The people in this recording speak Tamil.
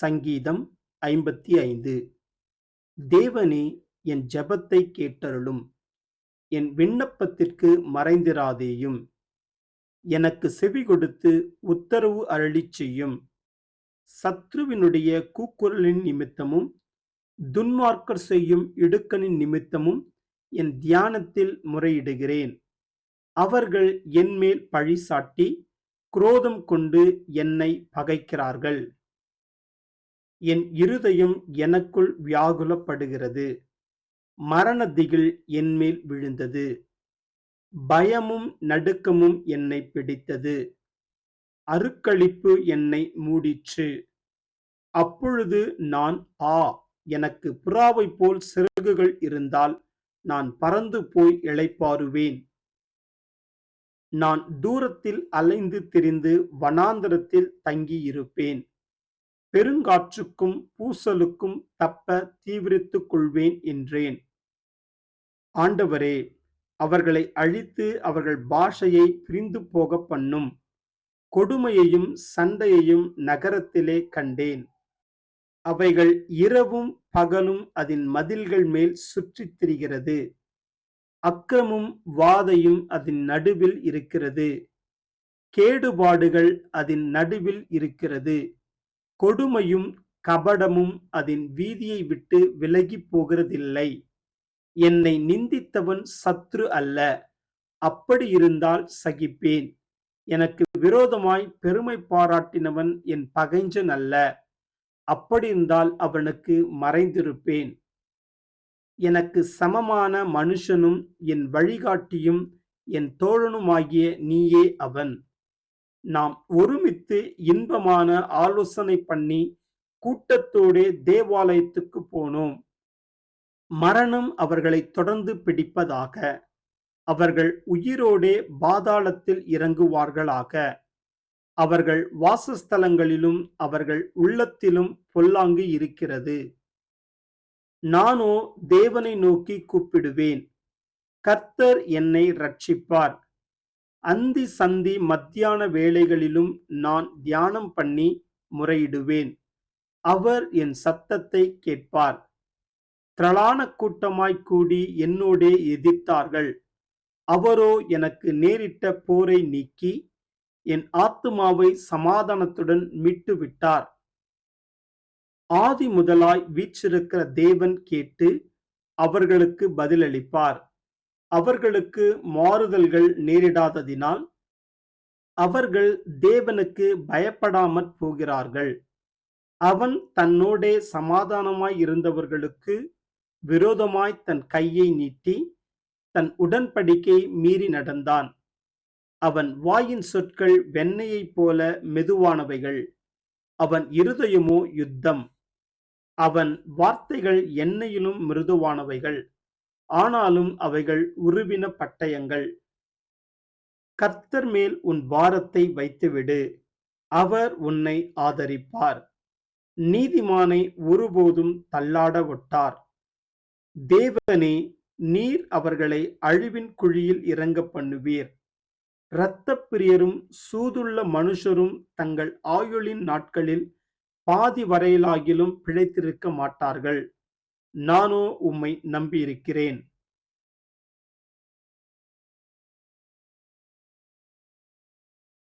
சங்கீதம் ஐம்பத்தி ஐந்து. தேவனே என் ஜபத்தை கேட்டருளும். என் விண்ணப்பத்திற்கு மறைந்திராதேயும். எனக்கு செவி கொடுத்து உத்தரவு அருளிச் செய்யும். சத்ருவினுடைய கூக்குரலின் நிமித்தமும் துன்மார்க்கர் செய்யும் இடுக்கனின் நிமித்தமும் என் தியானத்தில் முறையிடுகிறேன். அவர்கள் என்மேல் பழி சாட்டி குரோதம் கொண்டு என்னை பகைக்கிறார்கள். என் இருதயம் எனக்குள் வியாகுலப்படுகிறது. மரண திகில் என்மேல் விழுந்தது. பயமும் நடுக்கமும் என்னை பிடித்தது. அருக்களிப்பு என்னை மூடிற்று. அப்பொழுது நான் ஆ எனக்கு புறாவைப் போல் சிறகுகள் இருந்தால் நான் பறந்து போய் இளைப்பாறுவேன். நான் தூரத்தில் அலைந்து திரிந்து வனாந்தரத்தில் தங்கியிருப்பேன். பெருங்காற்றுக்கும் பூசலுக்கும் தப்ப தீவிரித்துக் கொள்வேன் என்றேன். ஆண்டவரே அவர்களை அழித்து அவர்கள் பாஷையை பிரிந்து போக பண்ணும். கொடுமையையும் சண்டையையும் நகரத்திலே கண்டேன். அவைகள் இரவும் பகலும் அதன் மதில்கள் மேல் சுற்றித் திரிகிறது. அக்கமும் வாதையும் அதன் நடுவில் இருக்கிறது. கேடுபாடுகள் அதன் நடுவில் இருக்கிறது. கொடுமையும் கபடமும் அதன் வீதியை விட்டு விலகி போகிறதில்லை. என்னை நிந்தித்தவன் சத்ரு அல்ல. அப்படி இருந்தால் சகிப்பேன். எனக்கு விரோதமாய் பெருமை பாராட்டினவன் என் பகைஞ்சன் அல்ல. அப்படி இருந்தால் அவனுக்கு மறைந்திருப்பேன். எனக்கு சமமான மனுஷனும் என் வழிகாட்டியும் என் தோழனுமாகிய நீயே அவன். நாம் ஒருமித்து இன்பமான ஆலோசனை பண்ணி கூட்டத்தோடே தேவாலயத்துக்கு போனோம். மரணம் அவர்களை தொடர்ந்து பிடிப்பதாக அவர்கள் உயிரோடே பாதாளத்தில் இறங்குவார்களாக. அவர்கள் வாசஸ்தலங்களிலும் அவர்கள் உள்ளத்திலும் பொல்லாங்கு இருக்கிறது. நானோ தேவனை நோக்கி கூப்பிடுவேன். கர்த்தர் என்னை ரட்சிப்பார் அந்தி சந்தி மத்தியான வேளைகளிலும் நான் தியானம் பண்ணி முறையிடுவேன். அவர் என் சத்தத்தை கேட்பார். திரளான கூட்டமாய் கூடி என்னோடே எதிர்த்தார்கள். அவரோ எனக்கு நேரிட்ட போரை நீக்கி என் ஆத்துமாவை சமாதானத்துடன் மீட்டு விட்டார் ஆதி முதலாய் வீச்சிருக்கிற தேவன் கேட்டு அவர்களுக்கு பதிலளிப்பார். அவர்களுக்கு மாறுதல்கள் நேரிடாததினால் அவர்கள் தேவனுக்கு பயப்படாமற் போகிறார்கள். அவன் தன்னோடே சமாதானமாய் இருந்தவர்களுக்கு விரோதமாய் தன் கையை நீட்டி தன் உடன்படிக்கை மீறி நடந்தான். அவன் வாயின் சொற்கள் வெண்ணையைப் போல மெதுவானவைகள். அவன் இருதயமோ யுத்தம். அவன் வார்த்தைகள் எண்ணெயிலும் மிருதுவானவைகள். ஆனாலும் அவைகள் உருவின பட்டயங்கள். கர்த்தர் மேல் உன் பாரத்தை வைத்துவிடு. அவர் உன்னை ஆதரிப்பார். நீதிமானை ஒருபோதும் தள்ளாட ஒட்டார். தேவனே நீர் அவர்களை அழிவின் குழியில் இறங்க பண்ணுவீர். இரத்தப் பிரியரும் சூதுள்ள மனுஷரும் தங்கள் ஆயுளின் நாட்களில் பாதி வரையிலாகிலும் பிழைத்திருக்க மாட்டார்கள். நானோ உம்மை நம்பியிருக்கிறேன்.